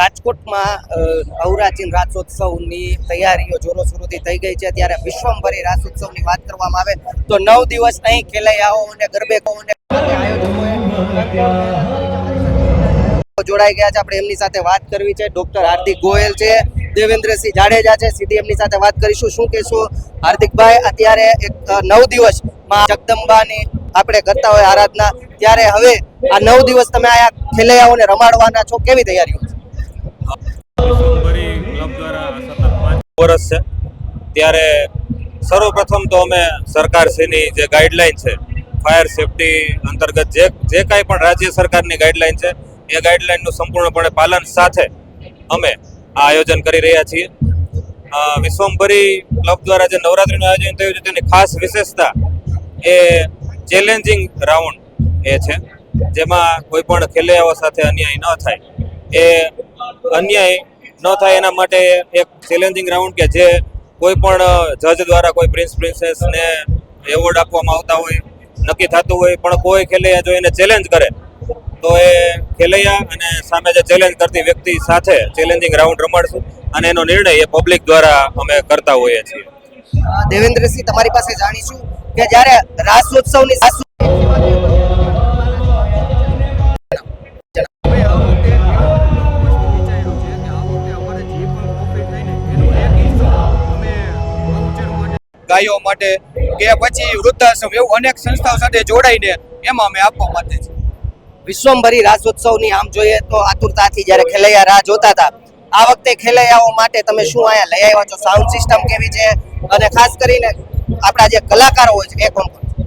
રાજકોટમાં અવરાચીન રાસોત્સવની તૈયારીઓ જોરોશોરોથી થઈ ગઈ છે. ત્યારે વિશ્વમભરી રાસોત્સવની વાત કરવામાં આવે તો નવ દિવસ અહીં ખેલૈયાઓ અને ગરબે અને જોડાઈ ગયા છે. આપણે એમની સાથે વાત કરવી છે. ડોક્ટર હાર્દિક ગોયલ છે, દેવેન્દ્રસિંહ જાડેજા છે. સીધી એમની સાથે વાત કરીશું. શું કહેશો? હાર્દિકભાઈ, અત્યારે એક નવ દિવસમાં જગદંબાની આપણે કરતા હોય આરાધના. ત્યારે હવે આ નવ દિવસ તમે આયા ખેલૈયાઓને રમાડવાના છો. કેવી તૈયારીઓ? વર્ષ છે. ત્યારે સર્વપ્રથમ તો અમે સરકારશ્રીની જે ગાઈડલાઈન છે, ફાયર સેફટી અંતર્ગત જે જે કાંઈ પણ રાજ્ય સરકારની ગાઈડલાઈન છે, એ ગાઈડલાઈનનું સંપૂર્ણપણે પાલન સાથે અમે આ આયોજન કરી રહ્યા છીએ. વિશ્વભરી ક્લબ દ્વારા જે નવરાત્રિનું આયોજન થયું છે, તેની ખાસ વિશેષતા એ ચેલેન્જિંગ રાઉન્ડ એ છે. જેમાં કોઈ પણ ખેલૈયાઓ સાથે અન્યાય ન થાય. એ અન્યાય ન થાય એના માટે એક ચેલેન્જિંગ રાઉન્ડ કે જે કોઈ પણ જજ દ્વારા કોઈ પ્રિન્સ પ્રિન્સેસને એવોર્ડ આપવામાં આવતા હોય, નક્કી થતું હોય, પણ કોઈ ખેલૈયા જો એને ચેલેન્જ કરે, તો એ ખેલૈયા અને સામે જે ચેલેન્જ કરતી વ્યક્તિ સાથે ચેલેન્જિંગ રાઉન્ડ રમાડશું અને એનો નિર્ણય એ પબ્લિક દ્વારા અમે કરતા હોઈએ છીએ. દેવેન્દ્રસિંહ, તમારી પાસે જાણીશું કે જ્યારે રાસોત્સવની ગાયો માટે કે પછી વૃદ્ધાશ્રમ એવું અનેક સંસ્થાઓ સાથે જોડાઈને એમાં અમે આપવા માટે છે વિશ્વમભરી રાજોત્સવની આમ જોઈએ તો આતુરતાથી જ્યારે ખેલૈયા રાહ જોતા હતા આ વખતે ખેલૈયાઓ માટે તમે શું અહીંયા લઈ આવ્યા છો? સાઉન્ડ સિસ્ટમ કેવી છે? અને ખાસ કરીને આપણા જે કલાકારો હોય છે એ કોણ કોણ છે?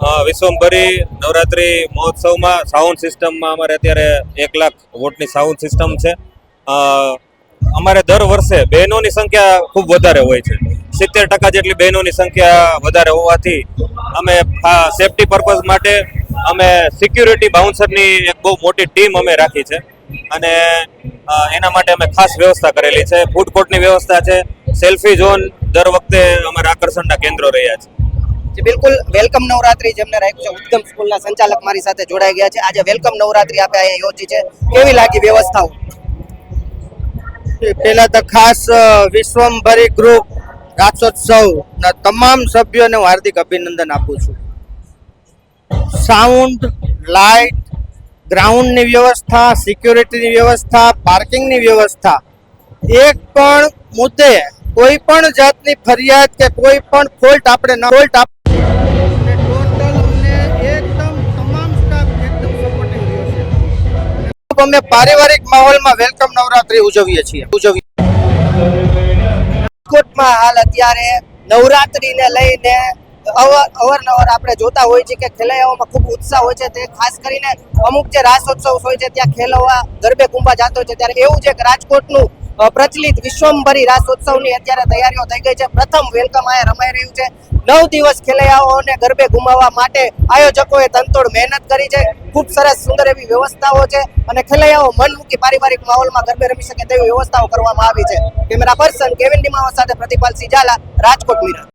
અ, વિશ્વભરી નવરાત્રી મહોત્સવમાં સાઉન્ડ સિસ્ટમમાં અમારે અત્યારે એક લાખ વોટની સાઉન્ડ સિસ્ટમ છે. અમારે દર વર્ષે બહેનોની સંખ્યા ખૂબ વધારે હોય છે. સિત્તેર ટકા જેટલી બહેનોની સંખ્યા વધારે હોવાથી અમે સેફટી પર્પઝ માટે અમે સિક્યુરિટી બાઉન્સરની એક બહુ મોટી ટીમ અમે રાખી છે. અને એના માટે અમે ખાસ વ્યવસ્થા કરેલી છે. ફૂડ કોર્ટની વ્યવસ્થા છે. સેલ્ફી ઝોન દર વખતે અમારા આકર્ષણના કેન્દ્રો રહ્યા છે. જે બિલકુલ. વેલકમ નવરાત્રી જેમને રાખ્યું છે. ઉત્તમ સ્કૂલના સંચાલક મારી સાથે જોડાઈ ગયા છે. આજે વેલકમ નવરાત્રી આપે અહીંયા યોજી છે. કેવી લાગી વ્યવસ્થાઓ? પહેલા તો ખાસ વિશ્વમભરી ગ્રુપ રાસોત્સવના તમામ સભ્યોને હું હાર્દિક અભિનંદન આપું છું. સાઉન્ડ લાઇટ ગ્રાઉન્ડની વ્યવસ્થા સિક્યુરિટીની વ્યવસ્થા પાર્કિંગની વ્યવસ્થા એક પણ મુદ્દે કોઈ પણ જાતની ફરિયાદ કે કોઈ પણ ફોલ્ટ આપણે ન ફોલ્ટ અમે પારિવારિક માહોલમાં વેલકમ નવરાત્રી ઉજવીએ છીએ. ઉજવીએ રાજકોટમાં હાલ અત્યારે નવરાત્રીને લઈને અવર અવારનવાર આપણે જોતા હોય છે કે ખેલૈયાઓમાં ખૂબ ઉત્સાહ હોય છે. તે ખાસ કરીને અમુક જે રાસોત્સવ હોય છે, ત્યાં ખેલવા ગરબે કુંભા જાતો છે. ત્યારે એવું છે કે રાજકોટનું પ્રચલિત વિશ્વભરી રાસોત્સવની અત્યારે તૈયારીઓ થઈ ગઈ છે. પ્રથમ વેલકમ આ રમાઈ રહ્યું છે. નવ દિવસ ખેલૈયાઓને ગરબે ગુમાવવા માટે આયોજકોએ તનતોડ મહેનત કરી છે. ખૂબ સરસ, સુંદર એવી વ્યવસ્થાઓ છે અને ખેલૈયાઓ મન મૂકી પારિવારિક માહોલમાં ગરબે રમી શકે તેવી વ્યવસ્થાઓ કરવામાં આવી છે. કેમેરા પર્સન કેવિન ડિમાવા સાથે પ્રતિપાલ સિજાલા, રાજકોટ મિરર